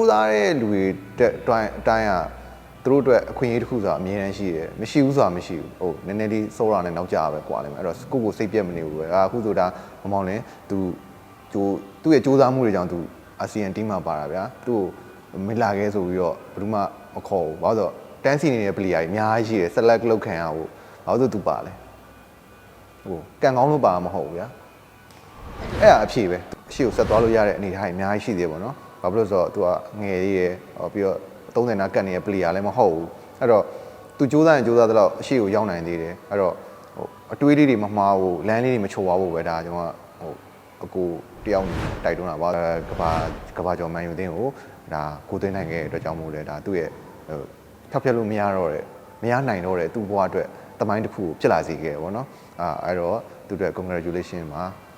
းစားတဲ့လူတွေတက်တိုင်းအတိုင်းကသူတို့အတွက်အခွင့်အရေးတစ်ခုဆိုတာအမြဲတမ်းရှိတယ်မရှိဘူးဆိုတာမရှိဘူးဟုတ်နည်းနည်းလေးစိုးတာနဲ့နောက်ကြပဲကွာလိမ့်မယ်အဲ့တော့ကိုယ့်ကိုစိတ်ပြတ်မနေဘူးပဲအာအခုဆိုတာမမောင်လင်း तू ကျိုးသူ့ရဲ့စူးစမ်းမှုတွေကြောင့် तू အာဆီယံတင်းမှာပါတာဗျာသူ့ကိုမလာခဲ့ဆိုပြီးတော့ဘယ်သူမှမခေါ်ဘူးဘာလို့လဲဆိုတော့တန်းစီနေတဲ့ player တွေအများကြီးရှိတယ် select လုပ်ခံရဖို့ဘာလို့လဲဆို तू ပါလဲဟိုကန်ကောင်းလို့ပါမှာမဟုတ်ဘူးဗျာ အဲ့ဒါအဖြစ်ပဲအရှိကိုဆက်သွားလို့ရတဲ့အနေအထားတွေအများကြီးရှိသေးတယ်ပေါ့နော်။ ဘာဖြစ်လို့လဲဆိုတော့ तू ကငယ်လေးရယ်ဟောပြီးတော့30နာကတ်နေတဲ့ player လည်းမဟုတ်ဘူး။အဲ့တော့ तू စူးစမ်းရင်စူးစမ်းသလောက်အရှိကိုရောက်နိုင်သေးတယ်။အဲ့တော့ဟိုအတွေးလေးတွေမမှားဘူးလမ်းလေးတွေမချိုသွားဘူးပဲဒါကျွန်တော်ကဟိုအကူတယောက်တိုက်တွန်းတာပါအဲကဘာကဘာကျော်မန်ယူတင်းကိုဒါကိုသိမ်းနိုင်ခဲ့တဲ့အတွက်ကြောင့်မို့လဲဒါသူ့ရဲ့ဟိုဖျောက်ဖျက်လို့မရတော့တဲ့မရနိုင်တော့တဲ့သူ့ဘဝအတွက်တမိုင်းတစ်ခုကိုဖြစ်လာစေခဲ့တယ်ပေါ့နော်အာအဲ့တော့သူ့အတွက် congratulation ပါ